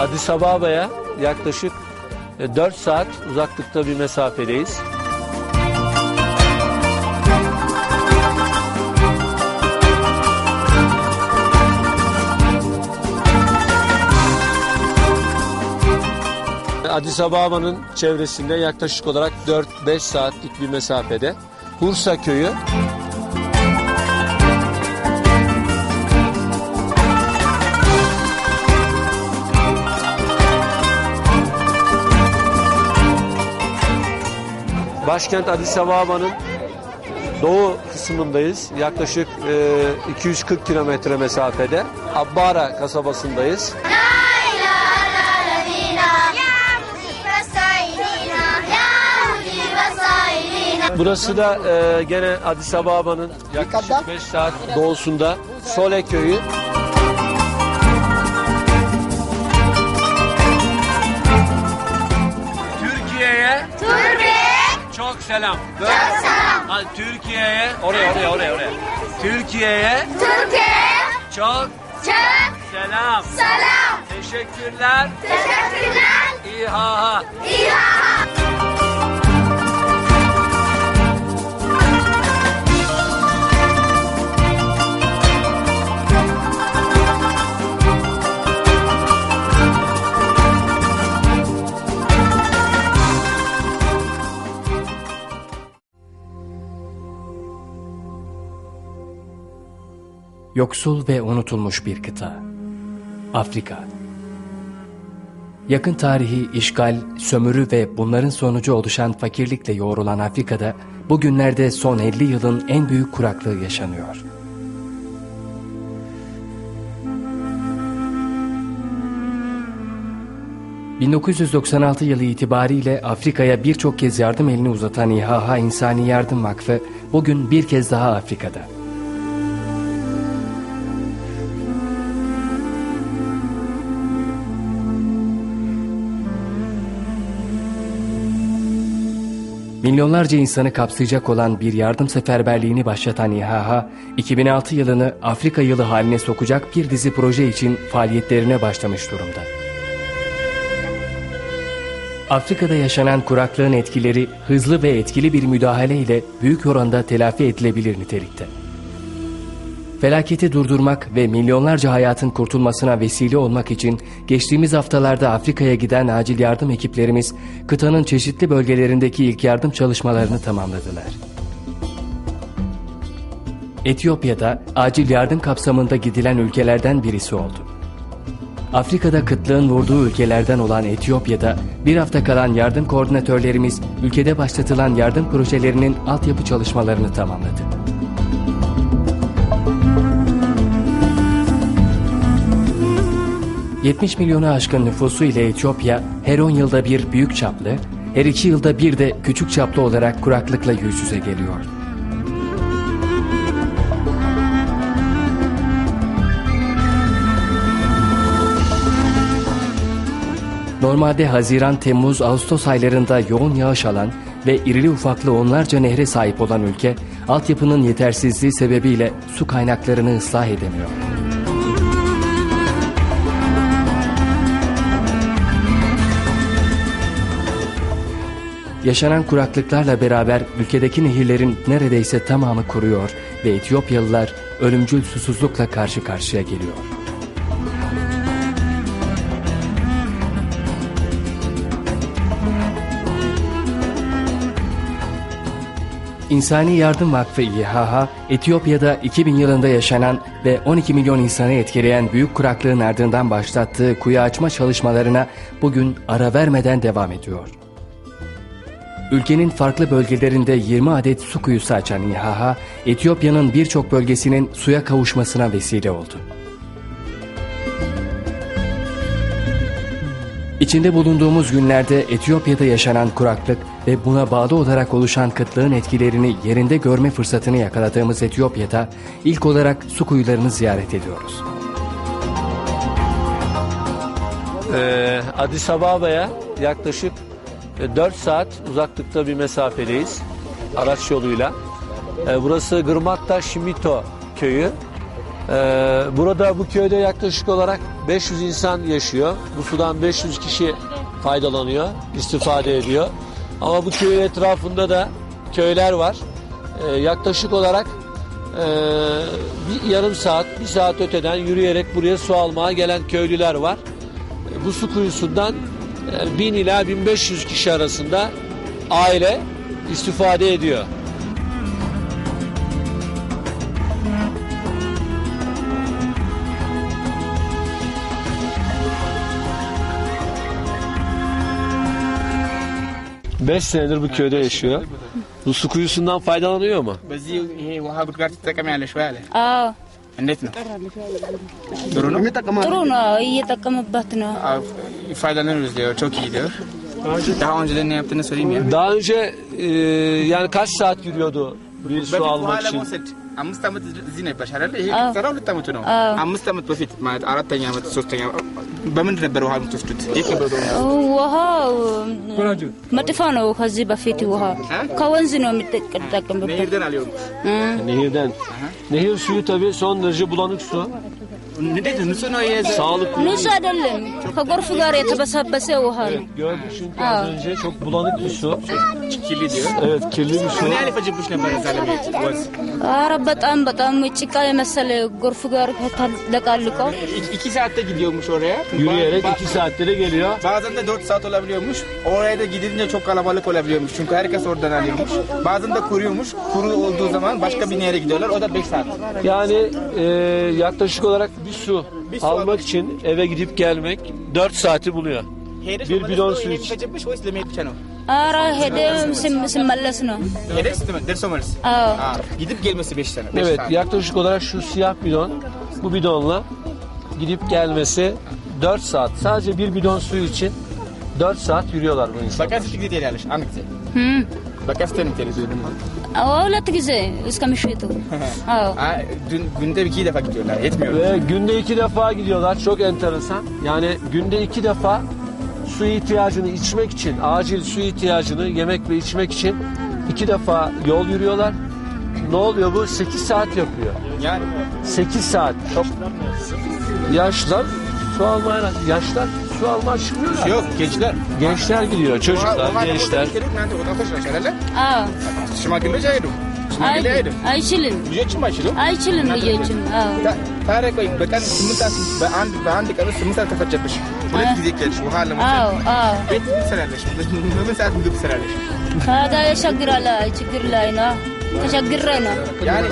Addis Ababa'ya yaklaşık 4 saat uzaklıkta bir mesafedeyiz. Addis Ababa'nın çevresinde yaklaşık olarak 4-5 saatlik bir mesafede Hursa köyü Başkent Addis Ababa'nın doğu kısmındayız. Yaklaşık e, 240 kilometre mesafede. Abbara kasabasındayız. Burası da e, gene Addis Ababa'nın yaklaşık 5 saat doğusunda Sole köyü. Selam. Çok selam. Türkiye'ye oraya oraya oraya oraya. Türkiye'ye çok selam. Teşekkürler. İHA. Yoksul ve unutulmuş bir kıta. Afrika. Yakın tarihi işgal, sömürü ve bunların sonucu oluşan fakirlikle yoğrulan Afrika'da bugünlerde son 50 yılın en büyük kuraklığı yaşanıyor. ...1996 yılı itibariyle Afrika'ya birçok kez yardım elini uzatan İHH İnsani Yardım Vakfı... ...bugün bir kez daha Afrika'da. Milyonlarca insanı kapsayacak olan bir yardım seferberliğini başlatan İHH, 2006 yılını Afrika yılı haline sokacak bir dizi proje için faaliyetlerine başlamış durumda. Afrika'da yaşanan kuraklığın etkileri hızlı ve etkili bir müdahale ile büyük oranda telafi edilebilir nitelikte. Felaketi durdurmak ve milyonlarca hayatın kurtulmasına vesile olmak için geçtiğimiz haftalarda Afrika'ya giden acil yardım ekiplerimiz kıtanın çeşitli bölgelerindeki ilk yardım çalışmalarını tamamladılar. Etiyopya'da acil yardım kapsamında gidilen ülkelerden birisi oldu. Afrika'da kıtlığın vurduğu ülkelerden olan Etiyopya'da bir hafta kalan yardım koordinatörlerimiz ülkede başlatılan yardım projelerinin altyapı çalışmalarını tamamladı. ...70 milyonu aşkın nüfusu ile Etiyopya... ...her 10 yılda bir büyük çaplı... ...her 2 yılda bir de küçük çaplı olarak kuraklıkla yüz yüze geliyor. Normalde Haziran, Temmuz, Ağustos aylarında yoğun yağış alan ve irili ufaklı onlarca nehre sahip olan ülke, altyapının yetersizliği sebebiyle su kaynaklarını ıslah edemiyor. Yaşanan kuraklıklarla beraber ülkedeki nehirlerin neredeyse tamamı kuruyor ve Etiyopyalılar ölümcül susuzlukla karşı karşıya geliyor. İnsani Yardım Vakfı İHH, Etiyopya'da 2000 yılında yaşanan ve 12 milyon insanı etkileyen büyük kuraklığın ardından başlattığı kuyu açma çalışmalarına bugün ara vermeden devam ediyor. Ülkenin farklı bölgelerinde 20 adet su kuyusu açan İHH, Etiyopya'nın birçok bölgesinin suya kavuşmasına vesile oldu. İçinde bulunduğumuz günlerde Etiyopya'da yaşanan kuraklık ve buna bağlı olarak oluşan kıtlığın etkilerini yerinde görme fırsatını yakaladığımız Etiyopya'da ilk olarak su kuyularını ziyaret ediyoruz. Ee, Addis Ababa'ya yaklaşık 4 saat uzaklıkta bir mesafedeyiz araç yoluyla. Ee, burası Gırmatta Şimito köyü. Ee, burada bu köyde yaklaşık olarak 500 insan yaşıyor. Bu sudan 500 kişi faydalanıyor, istifade ediyor. Ama bu köyün etrafında da köyler var. Yaklaşık olarak e, bir yarım saat, bir saat öteden yürüyerek buraya su almaya gelen köylüler var. E, Bu su kuyusundan 1000 ila 1500 kişi arasında aile istifade ediyor. Beş senedir bu köyde yaşıyor. Bu su kuyusundan faydalanıyor mu? Aa. Durun. Durun. Durun. Durun ወይ አለ። አዎ እንዴት ነው? ጥሩ ነው። ጥሩ ነው፣ እየጠቀምበት ነው። Aa, Faydalanıyoruz diyor. Çok iyi diyor. Daha önceden ne yaptığını söyleyeyim ya. Daha önce e, yani kaç saat yürüyordu bir su በፊት ውሃ almak için? ለመውሰድ አምስት ዓመት እዚህ ነበርሽ አይደለ? ይሄ አዎ። ከተሰራ ሁለት ዓመቱ ነው። አዎ። አምስት ዓመት በፊት ማለት አራተኛ ዓመት ሶስተኛ በምንድን ነበር ውሃ የምትወስዱት? የት ነበር ውሃ? ውሃው መጥፎ ነው። ከዚህ በፊት ውሃ ከወንዝ ነው የምጠቀምበት። ነሂርደን አልሆኑ Nehirden. Nehir suyu tabii son derece bulanık su. እንዴት ነው? ንጹህ ነው። ይሄ Sağlıklı. ንጹህ አይደለም፣ ከጎርፍ ጋር የተበሳበሰ ውሃ ነው። Gördük çünkü az önce çok bulanık bir su. ኪሊ diyor. Evet kirli bir su. ምን ያህል ይፈጅብሽ ነበር እዛ ለመሄድ ወንዝ? ኧረ በጣም በጣም ጭቃ የመሰለ ጎርፍ ጋር ተደቃልቆ İki, iki saatte gidiyormuş oraya. Yürüyerek Ba- iki saatte de geliyor. Bazen de 4 saat olabiliyormuş. Oraya da gidince çok kalabalık olabiliyormuş. Çünkü herkes oradan alıyormuş. Bazen de kuruyormuş. Kuru olduğu zaman başka bir yere gidiyorlar. O da 5 saat. Yani e, yaklaşık olarak bir su almak için eve gidip gelmek 4 saati buluyor. Bir bidon su iç. Ara hedef simmalles no. Hedef ders omarız. Gidip gelmesi 5 tane. Evet yaklaşık olarak şu siyah bidon bu bidonla gidip gelmesi 4 saat. Sadece bir bidon suyu için 4 saat yürüyorlar bu insanlar. Fakat gidiyor yani. Anlık. Hı. ጊዜ። እም፣ በቀን ስንት ነው የምትሄጂው? አዎ፣ ሁለት ጊዜ እስከ ምሽቱ። አዎ Aa, dün, günde iki defa gidiyorlar. Yetmiyor. Ve günde iki defa gidiyorlar. Çok enteresan. Yani günde iki defa su ihtiyacını içmek için, acil su ihtiyacını yemek ve içmek için iki defa yol yürüyorlar. Ne oluyor bu? 8 saat yapıyor. Yani 8 saat. Çok yaşlar su almaya yaşlar su almaya çıkmıyorlar. yok gençler. Gençler gidiyor, Oha- çocuklar, oha- gençler. እናንተ ወጣቶች ናቸው አይደለ? አዎ ሽማግሌዎች አይሄዱም። ሽማግሌ አይ- አይሄዱም። አይችልም ልጆችም አይችሉም። አይችልም ልጆችም አዎ ታ- ታዲያ ቆይ በቀን ስምንት ሰዓት በአንድ በአንድ ቀን ውስጥ ስምንት ሰዓት ከፈጀብሽ ሁለት ጊዜ ከሄድሽ ውሃ ለመውሰድ አዎ አዎ ቤት ምን ትሰራለሽ? በምን ሰዓት ምግብ ትሰራለሽ? ታዲያ ያሻግራል ችግር ላይ ነው Teşekkürler. Yani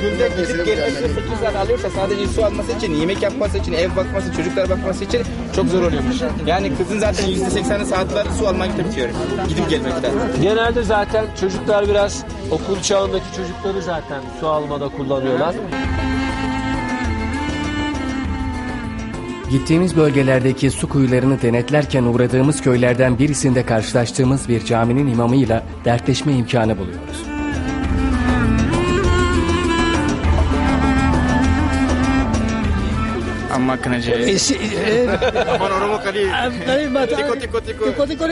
günde gidip gelmesi 8 tane alıyorsa sadece su alması için, yemek yapması için, ev bakması, çocuklar bakması için çok zor oluyormuş. Yani kızın zaten %80'i saatler su almaya gidip bitiyor. Gidip gelmekten. Genelde zaten çocuklar biraz okul çağındaki çocukları zaten su almada kullanıyorlar. Gittiğimiz bölgelerdeki su kuyularını denetlerken uğradığımız köylerden birisinde karşılaştığımız bir caminin imamıyla dertleşme imkanı buluyoruz. máquina de... Sí, eh. monólogo cali. Tico, tico, tico. Tico, tico,